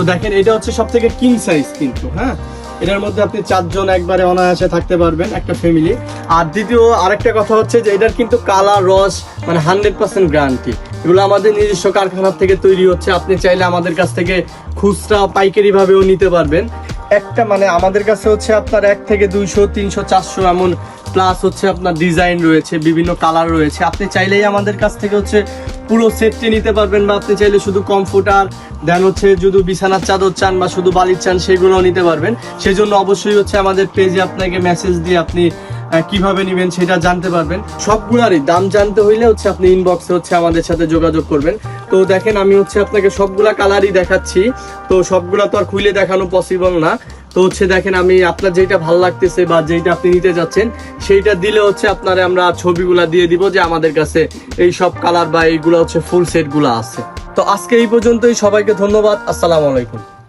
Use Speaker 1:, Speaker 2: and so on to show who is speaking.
Speaker 1: তো দেখেন, এটা হচ্ছে সব থেকে কিং সাইজ কিন্তু হ্যাঁ? এটার মধ্যে আপনি চারজন একবারে অনায়াসে থাকতে পারবেন একটা ফ্যামিলি আর দ্বিতীয় আরেকটা কথা হচ্ছে যে এটার কিন্তু কালার রস মানে হান্ড্রেড পার্সেন্ট গ্যারান্টি এগুলো আমাদের নিজস্ব কারখানার থেকে তৈরি হচ্ছে। আপনি চাইলে আমাদের কাছ থেকে খুচরা, পাইকারি ভাবেও নিতে পারবেন। একটা মানে আমাদের কাছে হচ্ছে আপনার এক থেকে দুইশো, তিনশো, চারশো এমন প্লাস হচ্ছে আপনার ডিজাইন রয়েছে, বিভিন্ন কালার রয়েছে। আপনি চাইলেই আমাদের কাছ থেকে হচ্ছে পুরো সেটটি নিতে পারবেন বা আপনি চাইলে শুধু কমফোর্টার দেন হচ্ছে যদি বিছানার চাদর চান বা শুধু বালির চান, সেগুলোও নিতে পারবেন। সেজন্য অবশ্যই হচ্ছে আমাদের পেজে আপনাকে মেসেজ দিয়ে আপনি কীভাবে নেবেন সেটা জানতে পারবেন। সবগুলারই দাম জানতে হইলে হচ্ছে আপনি ইনবক্সে হচ্ছে আমাদের সাথে যোগাযোগ করবেন। তো দেখেন, আমি হচ্ছে আপনাকে সবগুলা কালারই দেখাচ্ছি। তো সবগুলা তো আর খুলে দেখানো পসিবল না। তো হচ্ছে দেখেন, আমি আপনার যেটা ভালো লাগতেছে বা যেটা আপনি নিতে যাচ্ছেন, সেইটা দিলে হচ্ছে আপনারা আমরা ছবিগুলা দিয়ে দিব যে আমাদের কাছে এই সব কালার বা এইগুলো হচ্ছে ফুল সেটগুলো আছে। তো আজকে এই পর্যন্তই। সবাইকে ধন্যবাদ। আসসালামু আলাইকুম।